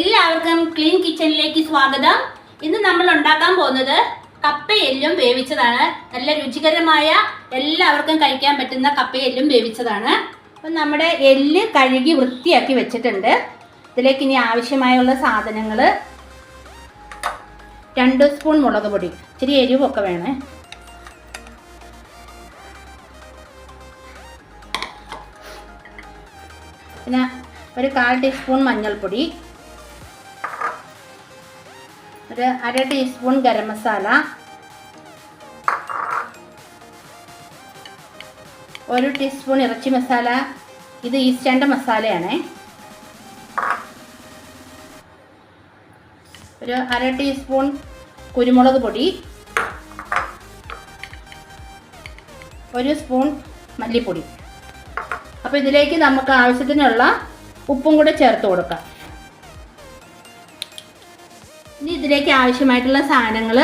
എല്ലാവർക്കും ക്ലീൻ കിച്ചണിലേക്ക് സ്വാഗതം. ഇന്ന് നമ്മൾ ഉണ്ടാക്കാൻ പോകുന്നത് കപ്പയെല്ലും വേവിച്ചതാണ്. നല്ല രുചികരമായ എല്ലാവർക്കും കഴിക്കാൻ പറ്റുന്ന കപ്പയെല്ലും വേവിച്ചതാണ്. അപ്പം നമ്മുടെ എല്ല് കഴുകി വൃത്തിയാക്കി വെച്ചിട്ടുണ്ട്. ഇതിലേക്ക് ഇനി ആവശ്യമായുള്ള സാധനങ്ങൾ രണ്ട് സ്പൂൺ മുളക് പൊടി ഇച്ചിരി എരിവൊക്കെ വേണേ. പിന്നെ ഒരു കാൽ ടീസ്പൂൺ മഞ്ഞൾപ്പൊടി ഒരു അര ടീസ്പൂൺ ഗരം മസാല. ഒരു ടീസ്പൂൺ ഇറച്ചി മസാല. ഇത് ഈസ്റ്റേന്റെ മസാലയാണേ. ഒരു അര ടീസ്പൂൺ കുരുമുളക് പൊടി. ഒരു സ്പൂൺ മല്ലിപ്പൊടി. അപ്പോൾ ഇതിലേക്ക് നമുക്ക് ആവശ്യത്തിനുള്ള ഉപ്പും കൂടെ ചേർത്ത് കൊടുക്കാം. ഇതിലേക്ക് ആവശ്യമായിട്ടുള്ള സാധനങ്ങൾ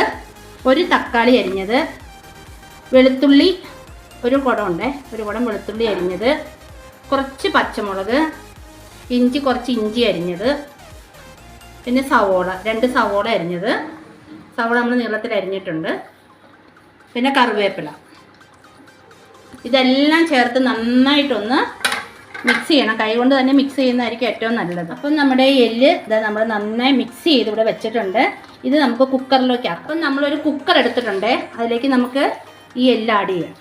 ഒരു തക്കാളി അരിഞ്ഞത്. വെളുത്തുള്ളി ഒരു കുടം ഉണ്ടേ ഒരു കുടം വെളുത്തുള്ളി അരിഞ്ഞത്. കുറച്ച് പച്ചമുളക് ഇഞ്ചി കുറച്ച് ഇഞ്ചി അരിഞ്ഞത്. പിന്നെ സവോള രണ്ട് സവോള അരിഞ്ഞത്. സവോള നമ്മൾ നീളത്തിൽ അരിഞ്ഞിട്ടുണ്ട്. പിന്നെ കറിവേപ്പില. ഇതെല്ലാം ചേർത്ത് നന്നായിട്ടൊന്ന് മിക്സ് ചെയ്യണം. കൈ കൊണ്ട് തന്നെ മിക്സ് ചെയ്യുന്നതായിരിക്കും ഏറ്റവും നല്ലത്. അപ്പം നമ്മുടെ എല്ല് ഇതാ നമ്മൾ നന്നായി മിക്സ് ചെയ്ത് ഇവിടെ വെച്ചിട്ടുണ്ട്. ഇത് നമുക്ക് കുക്കറിലേക്ക് അപ്പം നമ്മളൊരു കുക്കർ എടുത്തിട്ടുണ്ട്. അതിലേക്ക് നമുക്ക് ഈ എല്ല് ആഡ് ചെയ്യാം.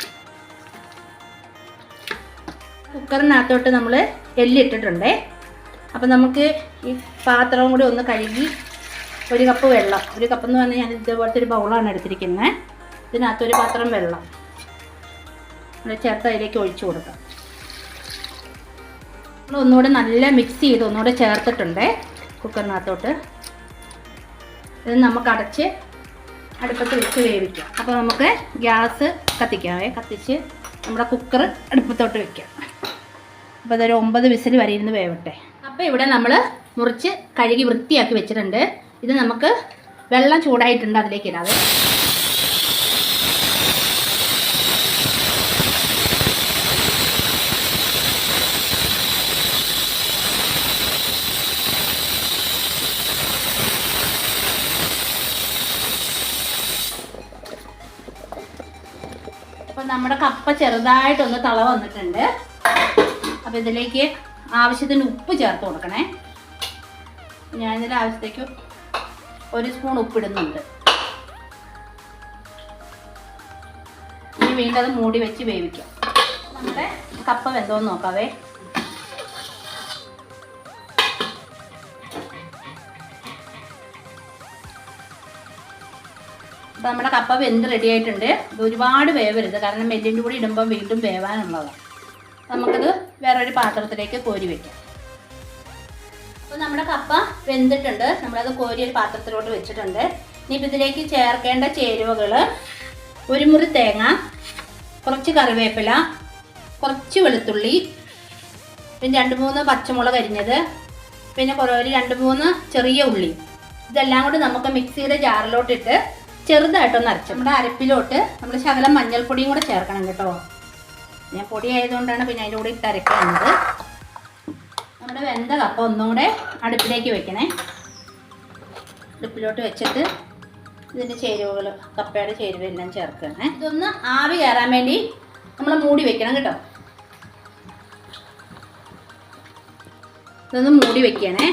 കുക്കറിനകത്തോട്ട് നമ്മൾ എല്ലിട്ടിട്ടുണ്ട് അപ്പം നമുക്ക് ഈ പാത്രവും കൂടി ഒന്ന് കഴുകി ഒരു കപ്പ് വെള്ളം. ഒരു കപ്പ് എന്ന് പറഞ്ഞാൽ ഞാൻ ഇതുപോലത്തെ ഒരു ബൗളാണ് എടുത്തിരിക്കുന്നത്. ഇതിനകത്തൊരു പാത്രം വെള്ളം. നമ്മൾ ചേർത്ത് അതിലേക്ക് ഒഴിച്ചു കൊടുക്കാം. ഒന്നുകൂടെ നല്ല മിക്സ് ചെയ്ത് ഒന്നുകൂടെ ചേർത്തിട്ടുണ്ട് കുക്കറിനകത്തോട്ട്. ഇത് നമുക്ക് അടച്ച് അടുപ്പത്ത് വെച്ച് വേവിക്കാം. അപ്പോൾ നമുക്ക് ഗ്യാസ് കത്തിക്കാവേ കത്തിച്ച് നമ്മുടെ കുക്കർ അടുപ്പത്തോട്ട് വെക്കാം. അപ്പോൾ അതൊരു ഒമ്പത് വിസിൽ വരെ ഇരുന്ന് വേവട്ടെ. അപ്പോൾ ഇവിടെ നമ്മൾ മുറിച്ച് കഴുകി വൃത്തിയാക്കി വെച്ചിട്ടുണ്ട്. ഇത് നമുക്ക് വെള്ളം ചൂടായിട്ടുണ്ട് അതിലേക്ക് ഇടാതെ നമ്മുടെ കപ്പ ചെറുതായിട്ടൊന്ന് തള വന്നിട്ടുണ്ട്. അപ്പോൾ ഇതിലേക്ക് ആവശ്യത്തിന് ഉപ്പ് ചേർത്ത് കൊടുക്കണേ. ഞാനിതിൽ ആവശ്യത്തേക്ക് ഒരു സ്പൂൺ ഉപ്പിടുന്നുണ്ട് ഇനി വീണ്ടും അത് മൂടി വെച്ച് വേവിക്കാം. നമ്മുടെ കപ്പ വെന്തോന്ന് നോക്കാവേ. അപ്പോൾ നമ്മുടെ കപ്പ വെന്ത് റെഡി ആയിട്ടുണ്ട്. ഇത് ഒരുപാട് വേവരുത്. കാരണം മെല്ലിന്റെ കൂടി ഇടുമ്പോൾ വീണ്ടും വേവാനുള്ളതാണ് നമുക്കത് വേറൊരു പാത്രത്തിലേക്ക് കോരി വെക്കാം. അപ്പോൾ നമ്മുടെ കപ്പ വെന്തിട്ടുണ്ട്. നമ്മളത് കോരി ഒരു പാത്രത്തിലോട്ട് വെച്ചിട്ടുണ്ട്. ഇനിയിപ്പോൾ ഇതിലേക്ക് ചേർക്കേണ്ട ചേരുവകൾ ഒരു മുറി തേങ്ങ കുറച്ച് കറിവേപ്പില കുറച്ച് വെളുത്തുള്ളി പിന്നെ രണ്ട് മൂന്ന് പച്ചമുളക് അരിഞ്ഞത് പിന്നെ കുറേ ഒരു രണ്ട് മൂന്ന് ചെറിയ ഉള്ളി. ഇതെല്ലാം കൂടി നമുക്ക് മിക്സിയുടെ ജാറിലോട്ടിട്ട് ചെറുതായിട്ടൊന്ന് അരച്ച്. നമ്മുടെ അരപ്പിലോട്ട് നമ്മൾ ശകലം മഞ്ഞൾപ്പൊടിയും കൂടെ ചേർക്കണം കേട്ടോ. ഞാൻ പൊടി ആയതുകൊണ്ടാണ് പിന്നെ അതിന്റെ കൂടെ ഇട്ട് അരക്കുന്നത് നമ്മുടെ വെന്ത കപ്പ ഒന്നും കൂടെ അടുപ്പിലേക്ക് വെക്കണേ. അടുപ്പിലോട്ട് വെച്ചിട്ട് ഇതിന്റെ ചേരുവകൾ കപ്പയുടെ ചേരുവെല്ലാം ചേർക്കണേ. ഇതൊന്ന് ആവി കയറാൻ വേണ്ടി നമ്മൾ മൂടി വെക്കണം കേട്ടോ. ഇതൊന്ന് മൂടി വെക്കണേ.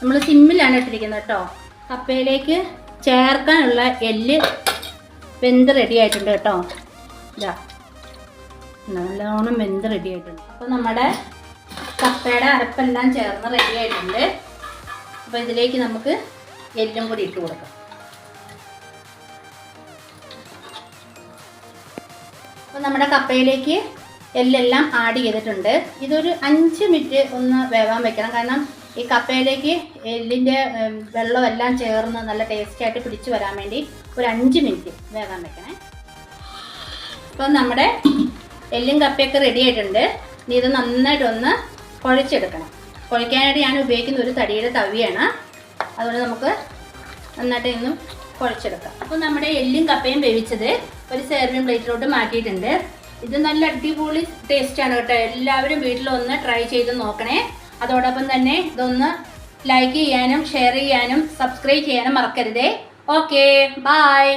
നമ്മൾ സിമ്മിലാണ് ഇട്ടിരിക്കുന്നത് കേട്ടോ. കപ്പയിലേക്ക് ചേർക്കാനുള്ള എല്ല് വെന്ത് റെഡി ആയിട്ടുണ്ട് കേട്ടോ? ഇതാ. നല്ലോണം വെന്ത് റെഡി ആയിട്ടുണ്ട്. അപ്പോൾ നമ്മുടെ കപ്പയുടെ അരപ്പെല്ലാം ചേർന്ന് റെഡി ആയിട്ടുണ്ട്. അപ്പോൾ ഇതിലേക്ക് നമുക്ക് എല്ലും കൂടി ഇട്ട് കൊടുക്കാം. അപ്പോൾ നമ്മുടെ കപ്പയിലേക്ക് എല്ലെല്ലാം ആഡ് ചെയ്തിട്ടുണ്ട്. ഇതൊരു അഞ്ച് മിനിറ്റ് ഒന്ന് വേവാൻ വെക്കണം. കാരണം ഈ കപ്പയിലേക്ക് എല്ലിന്റെ വെള്ളം വെള്ളമെല്ലാം ചേർന്ന് നല്ല ടേസ്റ്റി ആയിട്ട് പിടിച്ചു വരാൻ വേണ്ടി ഒരു അഞ്ച് മിനിറ്റ് വേവാൻ വെക്കണേ. അപ്പം നമ്മുടെ എല്ലും കപ്പയൊക്കെ റെഡി ആയിട്ടുണ്ട്. ഇനി ഇത് നന്നായിട്ടൊന്ന് കുഴച്ചെടുക്കണം. കുഴയ്ക്കാനായിട്ട് ഞാൻ ഉപയോഗിക്കുന്ന ഒരു തടിയുടെ തവിയാണ്. അതുകൊണ്ട് നമുക്ക് നന്നായിട്ട് ഇന്നും കുഴച്ചെടുക്കാം. അപ്പോൾ നമ്മുടെ എല്ലും കപ്പയും വേവിച്ചത് ഒരു സെർവിങ് പ്ലേറ്റിലോട്ട് മാറ്റിയിട്ടുണ്ട്. ഇത് നല്ല അടിപൊളി ടേസ്റ്റാണ് കേട്ടോ. എല്ലാവരും വീട്ടിലൊന്ന് ട്രൈ ചെയ്ത് നോക്കണേ. അതോടൊപ്പം തന്നെ ഇതൊന്ന് ലൈക്ക് ചെയ്യാനും ഷെയർ ചെയ്യാനും സബ്സ്ക്രൈബ് ചെയ്യാനും മറക്കരുതേ. Okay bye